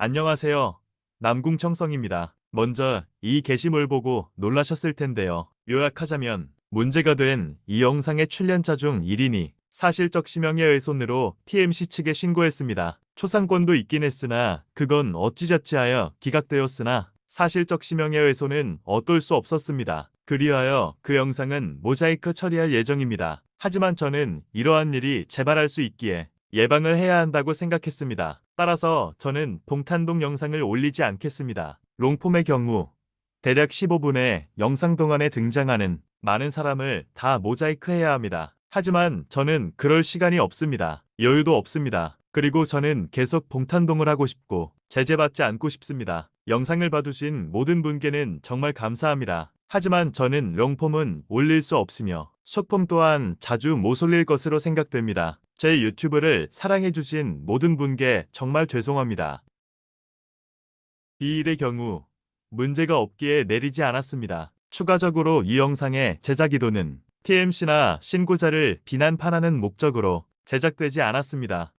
안녕하세요. 남궁청성입니다. 먼저 이 게시물 보고 놀라셨을 텐데요. 요약하자면 문제가 된 이 영상의 출연자 중 1인이 사실적 심형의훼손으로 TMC 측에 신고했습니다. 초상권도 있긴 했으나 그건 어찌저찌하여 기각되었으나 사실적 심형의훼손은 어떨 수 없었습니다. 그리하여 그 영상은 모자이크 처리할 예정입니다. 하지만 저는 이러한 일이 재발할 수 있기에 예방을 해야 한다고 생각했습니다. 따라서 저는 동탄동 영상을 올리지 않겠습니다. 롱폼의 경우 대략 15분의 영상 동안에 등장하는 많은 사람을 다 모자이크 해야 합니다. 하지만 저는 그럴 시간이 없습니다. 여유도 없습니다. 그리고 저는 계속 동탄동을 하고 싶고 제재받지 않고 싶습니다. 영상을 봐주신 모든 분께는 정말 감사합니다. 하지만 저는 롱폼은 올릴 수 없으며 숏폼 또한 자주 못 올릴 것으로 생각됩니다. 제 유튜브를 사랑해주신 모든 분께 정말 죄송합니다. 이 일의 경우 문제가 없기에 내리지 않았습니다. 추가적으로 이 영상의 제작 의도는 TMC나 신고자를 비난판하는 목적으로 제작되지 않았습니다.